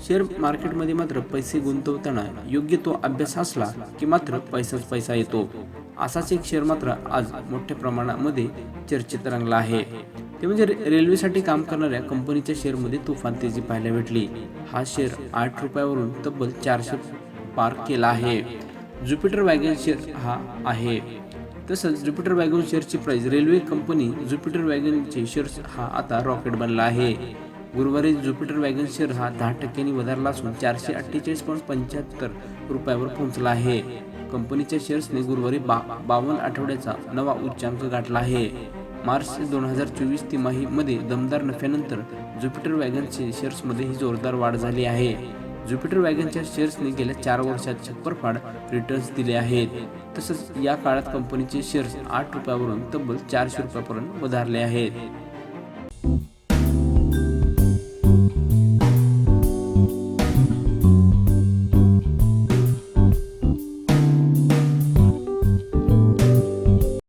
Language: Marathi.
शेअर मार्केटमध्ये मात्र पैसे गुंतवताना योग्य तो अभ्यास असला की मात्र पैसाच पैसा येतो. असाच एक शेअर मात्र आज मोठ्या प्रमाणामध्ये चर्चेत रंगला आहे. ते म्हणजे रेल्वेसाठी काम करणाऱ्या कंपनीच्या शेअरमध्ये तुफान तेजी पाहायला भेटली. हा शेअर आठ रुपयावरून तब्बल चारशे पार केला आहे. ज्युपिटर वॅगन शेअर हा आहे. तसंच ज्युपिटर वॅगन शेअरची प्राइस रेल्वे कंपनी ज्युपिटर वॅगनचे शेअर्स हा आता रॉकेट बनला आहे. गुरुवारी ज्युपिटर वॅगन शेअर हा दहा टक्क्यांनी वधारला असून चारशे अठ्ठेचाळीस पॉईंट पंच्याहत्तर रुपयावर पोहोचला आहे. कंपनीच्या शेअर्सने गुरुवारी बा बावन्न आठवड्याचा नवा उच्चांक गाठला आहे. मार्च दोन हजार चोवीस तिमाहीमध्ये दमदार नफ्यानंतर ज्युपिटर वॅगनचे शेअर्समध्ये ही जोरदार वाढ झाली आहे. ज्युपिटर वॅगनच्या शेअर्सने गेल्या चार वर्षात छप्परफाड रिटर्न्स दिले आहेत. तसंच या काळात कंपनीचे शेअर्स आठ रुपयावरून तब्बल चारशे रुपयापर्यंत वधारले आहेत.